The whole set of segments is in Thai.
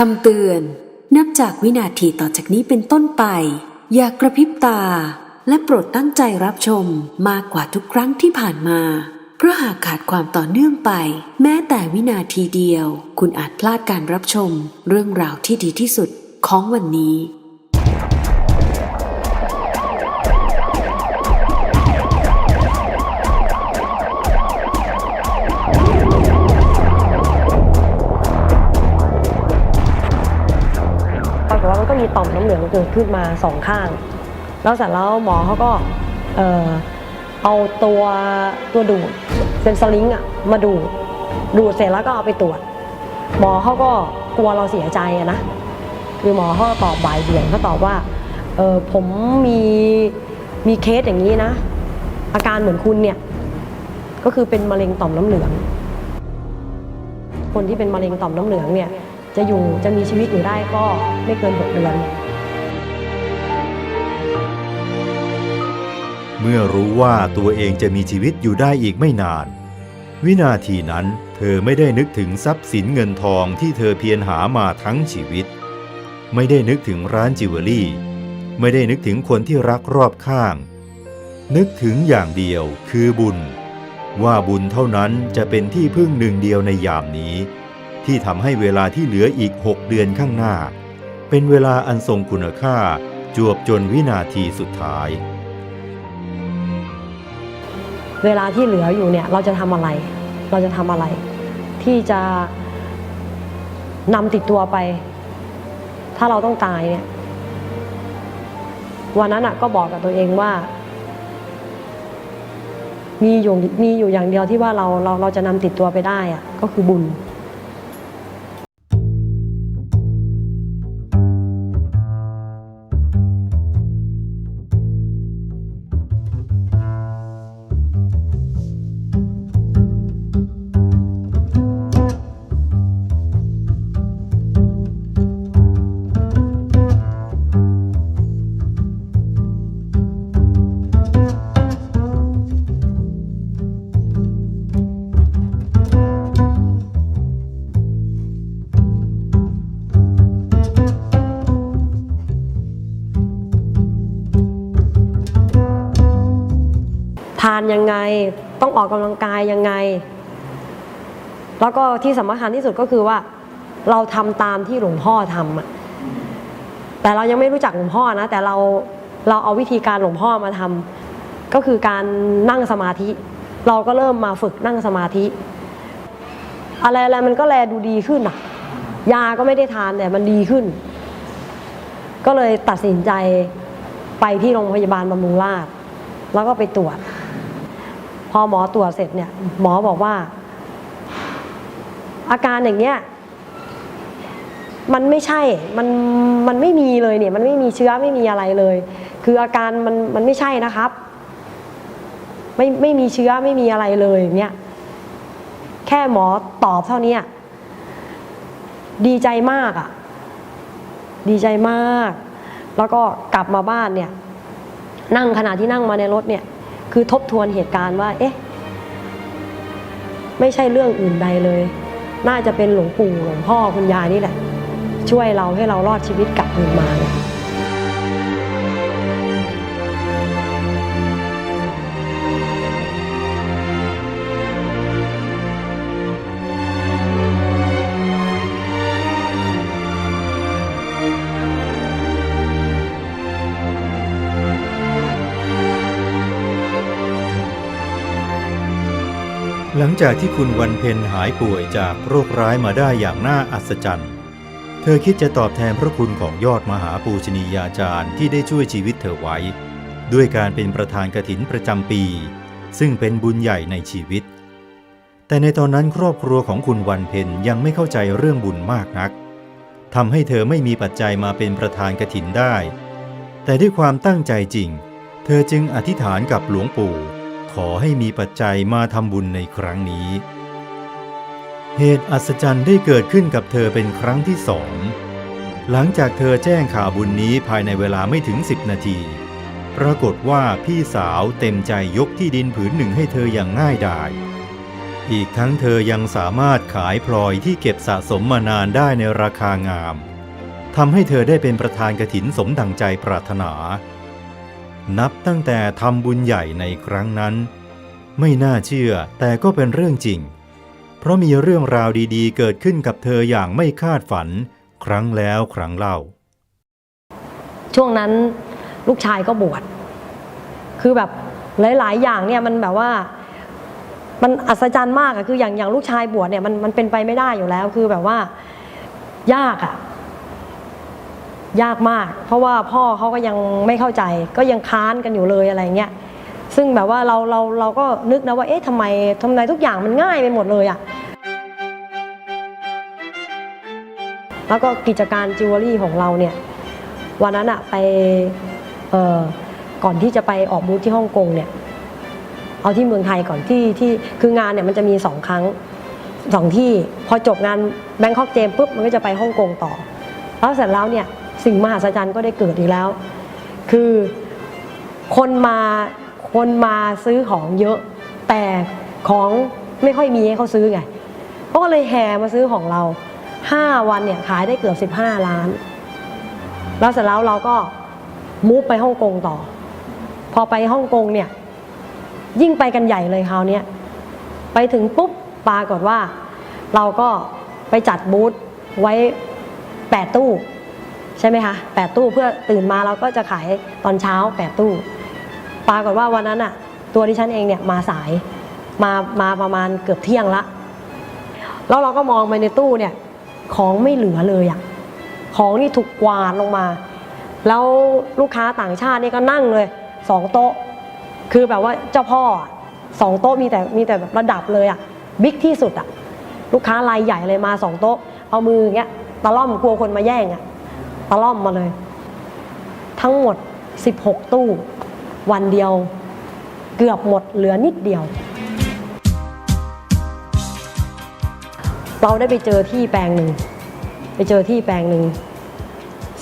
คำเตือน นับจากวินาทีต่อจากนี้เป็นต้นไป อย่ากระพริบตา และโปรดตั้งใจรับชมมากกว่าทุกครั้งที่ผ่านมา เพราะหากขาดความต่อเนื่องไป แม้แต่วินาทีเดียว คุณอาจพลาดการรับชม เรื่องราวที่ดีที่สุดของวันนี้ ต่อมน้ำเหลืองเกิดขึ้นมาสองข้าง แล้วเสร็จแล้วหมอเขาก็เออเอาตัวตัวดูดเป็นสลิงอะมาดูดดูดเสร็จแล้วก็เอาไปตรวจ หมอเขาก็กลัวเราเสียใจอะนะคือหมอเขาก็ตอบบ่ายเบี่ยงเขาตอบว่าเออผมมีมีเคสอย่างนี้นะ อาการเหมือนคุณเนี่ยก็คือเป็นมะเร็งต่อมน้ำเหลือง คนที่เป็นมะเร็งต่อมน้ำเหลืองเนี่ย จะอยู่จะมีชีวิตอยู่ได้ก็ไม่เกินหกเดือน เมื่อรู้ว่าตัวเองจะมีชีวิตอยู่ได้อีกไม่นาน วินาทีนั้นเธอไม่ได้นึกถึงทรัพย์สินเงินทองที่เธอเพียรหามาทั้งชีวิต ไม่ได้นึกถึงร้านจิวเวลรี่ ไม่ได้นึกถึงคนที่รักรอบข้าง นึกถึงอย่างเดียวคือบุญ ว่าบุญเท่านั้นจะเป็นที่พึ่งหนึ่งเดียวในยามนี้ ที่ทำให้เวลาที่เหลืออีกหกเดือนข้างหน้า เป็นเวลาอันทรงคุณค่าจวบจนวินาทีสุดท้าย เวลาที่เหลืออยู่เนี่ยเราจะทำอะไร เราจะทำอะไร ที่จะนำติดตัวไป ถ้าเราต้องตายเนี่ยวันนั้นก็บอกกับตัวเองว่า มีอยู่มีอยู่อย่างเดียวที่ว่าเราเราเราจะนำติดตัวไปได้อะก็คือบุญานยังไง ต้องออกกำลังกายยังไง แล้วก็ที่สำคัญที่สุดก็คือว่าเราทำตามที่หลวงพ่อทำอะแต่เรายังไม่รู้จักหลวงพ่อนะ แต่เราเราเอาวิธีการหลวงพ่อมาทำก็คือการนั่งสมาธิ เราก็เริ่มมาฝึกนั่งสมาธิ อะไรอะไรมันก็แลดูดีขึ้นอะยาก็ไม่ได้ทานแต่มันดีขึ้น ก็เลยตัดสินใจไปที่โรงพยาบาลบำรุงราศ์แล้วก็ไปตรวจ พอหมอตรวจเสร็จเนี่ย หมอบอกว่า อาการอย่างเนี้ยมันไม่ใช่ มัน มันไม่มีเลยเนี่ย มันไม่มีเชื้อไม่มีอะไรเลย คืออาการมัน มันไม่ใช่นะครับ ไม่ ไม่มีเชื้อไม่มีอะไรเลยอย่างเนี้ย แค่หมอตอบเท่านี้ดีใจมากอะ่ะ ดีใจมาก แล้วก็กลับมาบ้านเนี่ย นั่งขณะที่นั่งมาในรถเนี่ย คือทบทวนเหตุการณ์ว่า เอ๊ะ ไม่ใช่เรื่องอื่นใดเลย น่าจะเป็นหลวงปู่หลวงพ่อคุณยายนี่แหละ ช่วยเราให้เรารอดชีวิตกลับคืนมา หลังจากที่คุณวันเพ็ญหายป่วยจากโรคร้ายมาได้อย่างน่าอัศจรรย์ เธอคิดจะตอบแทนพระคุณของยอดมหาปูชนียาจารย์ที่ได้ช่วยชีวิตเธอไว้ ด้วยการเป็นประธานกฐินประจำปี ซึ่งเป็นบุญใหญ่ในชีวิต แต่ในตอนนั้นครอบครัวของคุณวันเพ็ญยังไม่เข้าใจเรื่องบุญมากนักทำให้เธอไม่มีปัจจัยมาเป็นประธานกฐินได้ แต่ด้วยความตั้งใจจริง เธอจึงอธิษฐานกับหลวงปู่ ขอให้มีปัจจัยมาทำบุญในครั้งนี้ เหตุอัศจรรย์ได้เกิดขึ้นกับเธอเป็นครั้งที่สอง หลังจากเธอแจ้งข่าวบุญนี้ภายในเวลาไม่ถึง10นาที ปรากฏว่าพี่สาวเต็มใจยกที่ดินผืนหนึ่งให้เธออย่างง่ายดายอีกทั้งเธอยังสามารถขายพลอยที่เก็บสะสมมานานได้ในราคางามทำให้เธอได้เป็นประธานกฐินสมดังใจปรารถนา นับตั้งแต่ทำบุญใหญ่ในครั้งนั้น ไม่น่าเชื่อแต่ก็เป็นเรื่องจริง เพราะมีเรื่องราวดีๆ เกิดขึ้นกับเธออย่างไม่คาดฝัน ครั้งแล้วครั้งเล่า ช่วงนั้นลูกชายก็บวชคือแบบหลาย ๆ อย่างเนี่ยมันแบบว่ามันอัศจรรย์มากอะคืออย่างอย่างลูกชายบวชเนี่ยมันมันเป็นไปไม่ได้อยู่แล้ว คือแบบว่ายากอะ ยากมาก เพราะว่าพ่อเขาก็ยังไม่เข้าใจ ก็ยังค้านกันอยู่เลยอะไรเงี้ยซึ่งแบบว่าเราเราเราก็นึกนะว่าเอ๊ะทำไมทำไมทุกอย่างมันง่ายไปหมดเลยอะแล้วก็กิจการจิวเวลรี่ของเราเนี่ยวันนั้นอะไปเอ่อก่อนที่จะไปออกบูธที่ฮ่องกงเนี่ยเอาที่เมืองไทยก่อนที่ที่คืองานเนี่ยมันจะมีสองครั้งสองที่พอจบงานแบงคอกเจมปุ๊บมันก็จะไปฮ่องกงต่อ แล้วเสร็จแล้วเนี่ย สิ่งมหัศจรรย์ก็ได้เกิดอีกแล้ว คือคนมาคนมาซื้อของเยอะ แต่ของไม่ค่อยมีให้เขาซื้อไงเขาก็เลยแห่มาซื้อของเรา 5 วันเนี่ยขายได้เกือบ 15 ล้าน แล้วเสร็จแล้วเราก็มูฟไปฮ่องกงต่อ พอไปฮ่องกงเนี่ยยิ่งไปกันใหญ่เลยคราวนี้ไปถึงปุ๊บปรากฏว่า เราก็ไปจัดบูธไว้ 8 ตู้ ใช่ไหมคะ8ตู้เพื่อตื่นมาเราก็จะขายตอนเช้า8ตู้ ปรากฏว่าวันนั้นอะตัวดิฉันเองเนี่ยมาสายมามาประมาณเกือบเที่ยงละ แล้วเราก็มองไปในตู้เนี่ยของไม่เหลือเลยอะของนี่ถูกกวาดลงมา แล้วลูกค้าต่างชาตินี่ก็นั่งเลยสองโต๊ะ คือแบบว่าเจ้าพ่อสองโต๊ะมีแต่มีแต่แบบระดับเลยอะบิ๊กที่สุดอะลูกค้ารายใหญ่เลยมาสองโต๊ะ เอามืออย่างเงี้ยตะล่อมกลัวคนมาแย่งอะ ตะล่อมมาเลย ทั้งหมด 16 ตู้ วันเดียวเกือบหมดเหลือนิดเดียว เราได้ไปเจอที่แปลงหนึ่ง ไปเจอที่แปลงหนึ่ง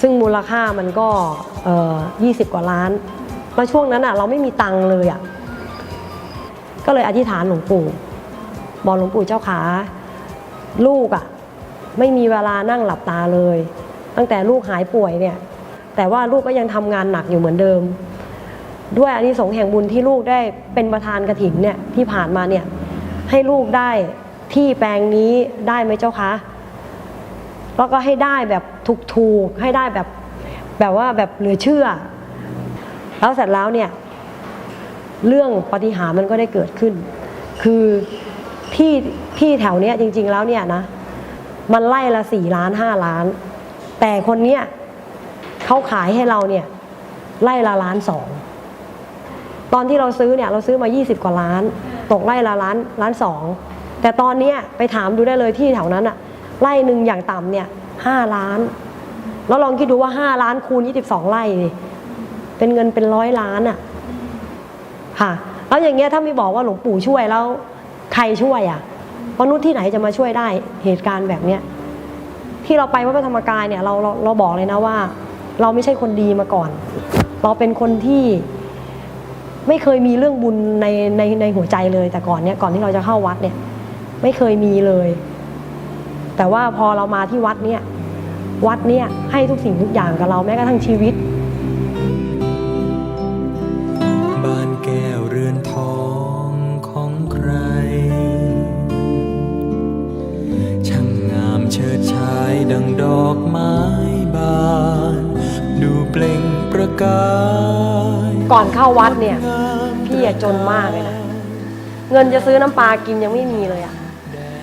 ซึ่งมูลค่ามันก็เอ่อ20กว่าล้านแล้วช่วงนั้นอะเราไม่มีตังค์เลยอะ ก็เลยอธิษฐานหลวงปู่ บอกหลวงปู่เจ้าขา ลูกอะ ไม่มีเวลานั่งหลับตาเลย ตั้งแต่ลูกหายป่วยเนี่ยแต่ว่าลูกก็ยังทำงานหนักอยู่เหมือนเดิม ด้วยอานิสงส์แห่งบุญที่ลูกได้เป็นประธานกระถินเนี่ยที่ผ่านมาเนี่ยให้ลูกได้ที่แปลงนี้ได้ไหมเจ้าคะแล้วก็ให้ได้แบบถูกๆให้ได้แบบแบบว่าแบบเหลือเชื่อ แล้วเสร็จแล้วเนี่ยเรื่องปฏิหารมันก็ได้เกิดขึ้น คือที่ที่แถวเนี้ยจริง ๆแล้วเนี่ยนะมันไล่ละสี่ล้านห้าล้าน แต่คนเนี้ยเขาขายให้เราเนี่ยไล่ละล้านสองตอนที่เราซื้อเนี่ยเราซื้อมา 20 กว่าล้าน ตกไร่ละล้านล้านสองแต่ตอนเนี้ยไปถามดูได้เลยที่แถวนั้นอะไร่หนึ่งอย่างต่ำเนี่ยห้าล้าน แล้วลองคิดดูว่า5ล้านคูณ22ไร่เป็นเงินเป็นร้อยล้านอะค่ะ แล้วอย่างเงี้ยถ้าไม่บอกว่าหลวงปู่ช่วยแล้ว ใครช่วยอะมนุษย์ที่ไหนจะมาช่วยได้เหตุการณ์แบบเนี้ย ที่เราไปวัดพระธรรมกายเนี่ยเราเราเราบอกเลยนะว่า เราไม่ใช่คนดีมาก่อน เราเป็นคนที่ไม่เคยมีเรื่องบุญในในในหัวใจเลย แต่ก่อนเนี่ยก่อนที่เราจะเข้าวัดเนี่ย ไม่เคยมีเลย แต่ว่าพอเรามาที่วัดเนี่ยวัดเนี่ยให้ทุกสิ่งทุกอย่างกับเราแม้กระทั่งชีวิต ดังดอกไม้บาน ดูเปล่งประกายก่อนเข้าวัดเนี่ย พี่อะจนมากเลยนะ เงินจะซื้อน้ำปลากินยังไม่มีเลยอะ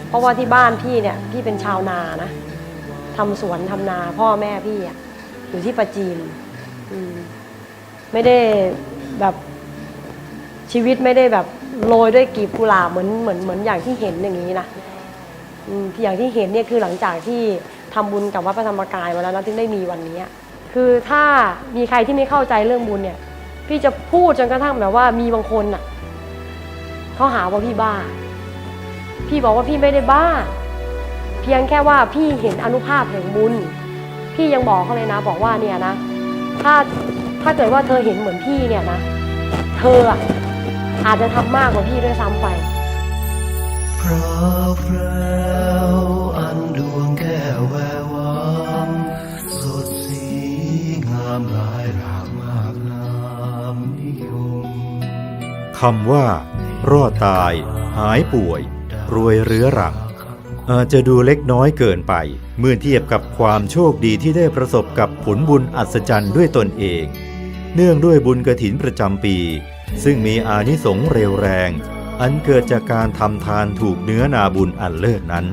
เพราะว่าที่บ้านพี่เนี่ย พี่เป็นชาวนานะทำสวนทำนาพ่อแม่พี่อะอยู่ที่ประจีนอืมไม่ได้แบบชีวิตไม่ได้แบบโรยด้วยกีบกุหลาบเหมือนเหมือนเหมือนอย่างที่เห็นอย่างนี้นะอืมอย่างที่เห็นเนี่ยคือหลังจากที่ ทำบุญกับวัดพระธรรมกายมาแล้วนะถึงได้มีวันนี้ คือถ้ามีใครที่ไม่เข้าใจเรื่องบุญเนี่ย พี่จะพูดจนกระทั่งแบบว่ามีบางคนน่ะเขาหาว่าพี่บ้า พี่บอกว่าพี่ไม่ได้บ้า เพียงแค่ว่าพี่เห็นอนุภาพแห่งบุญ พี่ยังบอกเขาเลยนะ บอกว่าเนี่ยนะ ถ้าถ้าเกิดว่าเธอเห็นเหมือนพี่เนี่ยนะ เธออาจจะทำมากกว่าพี่ด้วยซ้ำไปพราวพรา คำว่า รอดตาย หายป่วย รวยเรื้อรัง อาจจะดูเล็กน้อยเกินไป เมื่อเทียบกับความโชคดีที่ได้ประสบกับผลบุญอัศจรรย์ด้วยตนเอง เนื่องด้วยบุญกระถินประจำปี ซึ่งมีอานิสงส์เร็วแรง อันเกิดจากการทำทานถูกเนื้อนาบุญอันเลิศนั้น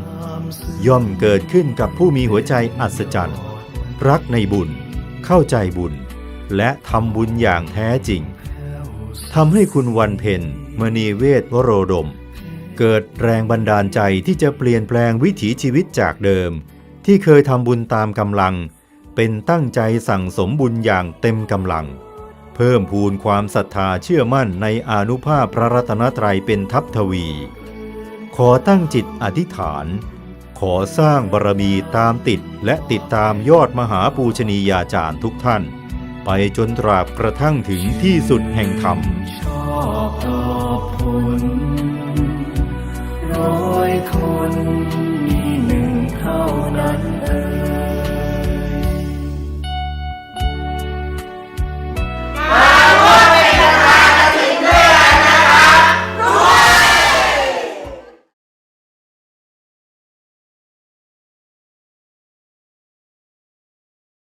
ย่อมเกิดขึ้นกับผู้มีหัวใจอัศจรรย์ รักในบุญ เข้าใจบุญ และทำบุญอย่างแท้จริง ทำให้คุณวันเพ็ญมณีเวทวโรดม เกิดแรงบันดาลใจที่จะเปลี่ยนแปลงวิถีชีวิตจากเดิม ที่เคยทำบุญตามกำลัง เป็นตั้งใจสั่งสมบุญอย่างเต็มกำลัง เพิ่มพูนความศรัทธาเชื่อมั่นในอนุภาพพระรัตนตรัยเป็นทัพทวี ขอตั้งจิตอธิษฐาน ขอสร้างบารมีตามติดและติดตามยอดมหาปูชนียาจารย์ทุกท่าน ไปจนตราบกระทั่งถึงที่สุดแห่งธรรมร้อยคนมีหนึ่งเท่า